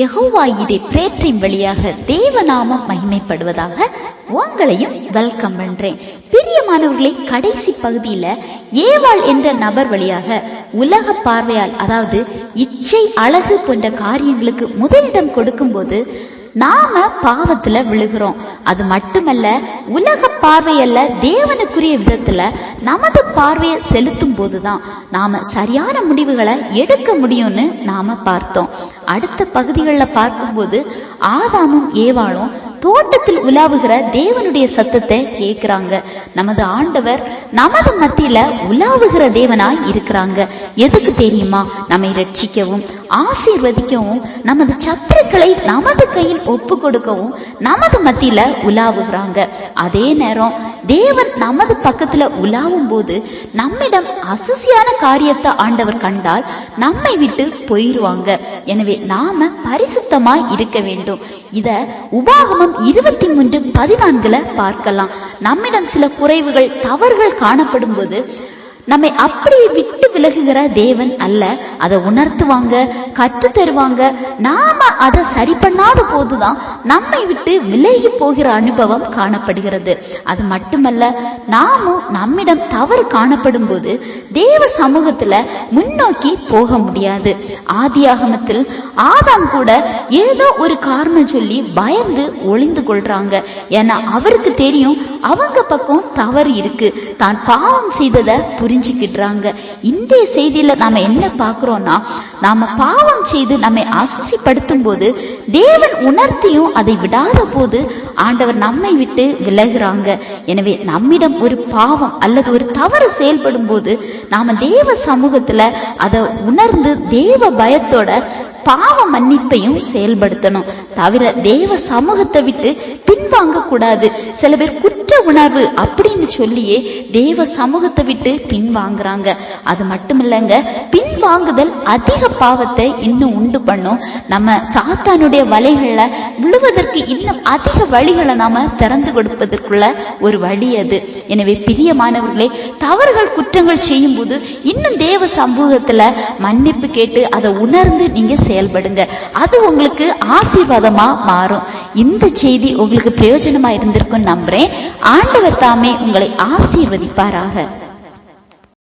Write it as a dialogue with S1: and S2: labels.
S1: யகோவா இதை பிரேற்றின் வழியாக தேவநாமம் மகிமைப்படுவதாக உங்களையும் வெல்கம் பண்றேன். பிரியமானவர்களை கடைசி பகுதியில ஏவாள் என்ற நபர் வழியாக உலக பார்வையால் அதாவது இச்சை அழகு போன்ற காரியங்களுக்கு முதலிடம் கொடுக்கும்போது நாம பாவத்துல விழுகிறோம். அது மட்டுமல்ல உலக பார்வையல்ல தேவனுக்குரிய விதத்துல நமது பார்வையை செலுத்தும் போதுதான் நாம சரியான முடிவுகளை எடுக்க முடியும்னு நாம பார்த்தோம். அடுத்த பகுதிகளில் பார்க்கும்போது ஆதாமும் ஏவாளும் தோட்டத்தில் உலாவுகிற தேவனுடைய சத்தத்தை கேட்கிறாங்க. நமது ஆண்டவர் நமது மத்தியில உலாவுகிற தேவனாய் இருக்கிறாங்க. எதுக்கு தெரியுமா? நம்மை ரட்சிக்கவும் ஆசீர்வதிக்கவும் நமது சத்துருக்களை நமது கையில் ஒப்பு கொடுக்கவும் நமது மத்தியில உலாவுகிறாங்க. அதே நேரம் தேவன் நமது பக்கத்துல உலாவும் போது நம்மிடம் அசுசியான காரியத்தை ஆண்டவர் கண்டால் நம்மை விட்டு போயிருவாங்க. எனவே நாம பரிசுத்தமாய் இருக்க வேண்டும். இத உபாகமம் இருபத்தி மூன்று பதினான்குல பார்க்கலாம். நம்மிடம் சில குறைவுகள் தவறுகள் காணப்படும் போது நம்மை அப்படியே விட்டு விலகுகிற தேவன் அல்ல. அதை உணர்த்துவாங்க கற்று தருவாங்க நாம அதை சரி பண்ணாத போதுதான் நம்மை விட்டு விலகி போகிற அனுபவம் காணப்படுகிறது. அது மட்டுமல்ல நாமும் நம்மிடம் தவறு காணப்படும் போது தேவ சமூகத்துல முன்னோக்கி போக முடியாது. ஆதி ஆகமத்தில் ஆதாம் கூட ஏதோ ஒரு காரணம் சொல்லி பயந்து ஒளிந்து கொள்றாங்க. ஏன்னா அவருக்கு தெரியும் அவங்க பக்கம் தவறு இருக்கு. தான் பாவம் செய்ததை புரிஞ்சுக்கிடுறாங்க. இந்த செய்தியில நாம என்ன பாக்குறோம்னா நாம பாவம் செய்து நம்மை அசுசிப்படுத்தும் போது தேவன் உணர்த்தியும் அதை விடாத போது ஆண்டவர் நம்மை விட்டு விலகிறாங்க. எனவே நம்மிடம் ஒரு பாவம் அல்லது ஒரு தவறு செயல்படும் போது நாம தேவ சமூகத்துல அதை உணர்ந்து தேவ பயத்தோட பாவ மன்னிப்பையும் செயல்படுத்தணும். தவிர தேவ சமூகத்தை விட்டு பின்வாங்க கூடாது சில பேர் குற்ற உணர்வு அப்படின்னு சொல்லியே தேவ சமூகத்தை விட்டு பின்வாங்குறாங்க. அது மட்டும் இல்லைங்க பின்வாங்குதல் அதிக பாவத்தை இன்னும் உண்டு பண்ணும். நம்ம சாத்தானுடைய வலைகளில் விழுவதற்கு இன்னும் அதிக வழிகளை நாம திறந்து கொடுப்பதற்குள்ள ஒரு வழி அது. எனவே பிரியமானவர்களே தவறுகள் குற்றங்கள் செய்யும் போது இன்னும் தேவ சமூகத்துல மன்னிப்பு கேட்டு அதை உணர்ந்து நீங்க செயல்படுங்க. அது உங்களுக்கு ஆசீர்வாதமா மாறும். இந்த செய்தி உங்களுக்கு பிரயோஜனமா இருந்திருக்கும் நம்புறேன். ஆண்டவர் தாமே உங்களை ஆசீர்வதிப்பாராக.